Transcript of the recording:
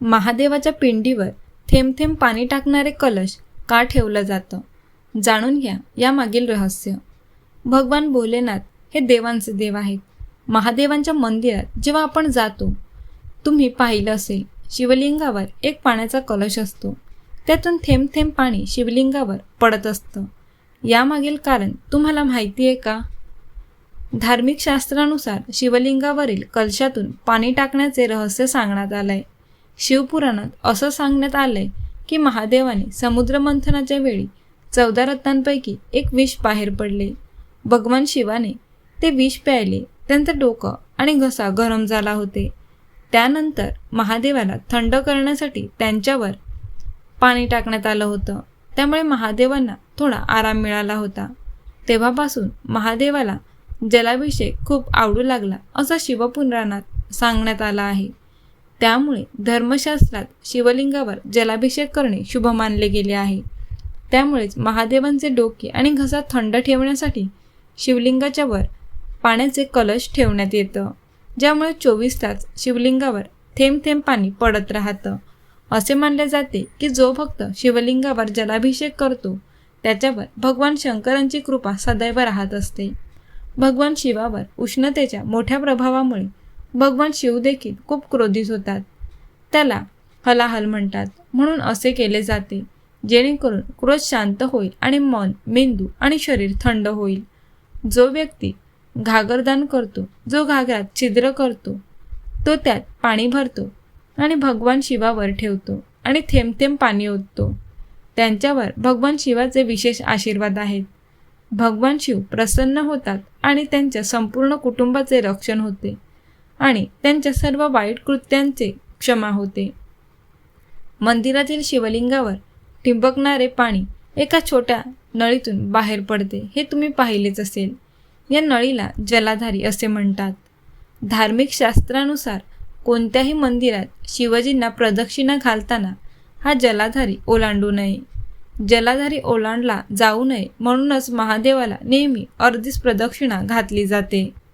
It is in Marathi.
महादेवाच्या पिंडीवर थेंब थेंब पाणी टाकणारे कलश का ठेवलं जातं? जाणून घ्या यामागील रहस्य. भगवान भोलेनाथ हे देवांचे देव आहेत. महादेवांच्या मंदिरात जेव्हा आपण जातो तुम्ही पाहिलं असेल शिवलिंगावर एक पाण्याचा कलश असतो. त्यातून थेंब थेंब पाणी शिवलिंगावर पडत असतं. यामागील कारण तुम्हाला माहिती आहे का? धार्मिक शास्त्रानुसार शिवलिंगावरील कलशातून पाणी टाकण्याचे रहस्य सांगण्यात आलं आहे शिवपुराणात असं सांगण्यात आलंय की महादेवाने समुद्रमंथनाच्या वेळी चौदा रत्नांपैकी एक विष बाहेर पडले. भगवान शिवाने ते विष प्यायले. त्यांचं डोकं आणि घसा गरम झाला होते. त्यानंतर महादेवाला थंड करण्यासाठी त्यांच्यावर पाणी टाकण्यात आलं होतं. त्यामुळे महादेवांना थोडा आराम मिळाला होता. तेव्हापासून महादेवाला जलाभिषेक खूप आवडू लागला असं शिवपुराणात सांगण्यात आलं आहे. त्यामुळे धर्मशास्त्रात शिवलिंगावर जलाभिषेक करणे शुभ मानले गेले आहे. त्यामुळेच महादेवांचे डोके आणि घसा थंड ठेवण्यासाठी शिवलिंगाच्या वर पाण्याचे कलश ठेवण्यात येतं ज्यामुळे चोवीस तास शिवलिंगावर थेंब थेंब पाणी पडत राहतं. असे मानले जाते की जो भक्त शिवलिंगावर जलाभिषेक करतो त्याच्यावर भगवान शंकरांची कृपा सदैव राहत असते. भगवान शिवावर उष्णतेच्या मोठ्या प्रभावामुळे भगवान शिव देखील खूप क्रोधित होतात. त्याला हलाहल म्हणतात. म्हणून असे केले जाते जेणेकरून क्रोध शांत होईल आणि मन मेंदू आणि शरीर थंड होईल. जो व्यक्ती घागरदान करतो जो घागरात छिद्र करतो तो त्यात पाणी भरतो आणि भगवान शिवावर ठेवतो आणि थेंब थेंब पाणी ओततो. त्यांच्यावर भगवान शिवाचे विशेष आशीर्वाद आहेत. भगवान शिव प्रसन्न होतात आणि त्यांच्या संपूर्ण कुटुंबाचे रक्षण होते. आणि त्यांच्या सर्व वाईट कृत्यांचे क्षमा होते. मंदिरातील शिवलिंगावर ठिबकणारे पाणी एका छोट्या नळीतून बाहेर पडते हे तुम्ही पाहिलेच असेल. या नळीला जलाधारी असे म्हणतात. धार्मिक शास्त्रानुसार कोणत्याही मंदिरात शिवजींना प्रदक्षिणा घालताना हा जलाधारी ओलांडू नये. जलाधारी ओलांडला जाऊ नये म्हणूनच महादेवाला नेहमी अर्धीच प्रदक्षिणा घातली जाते.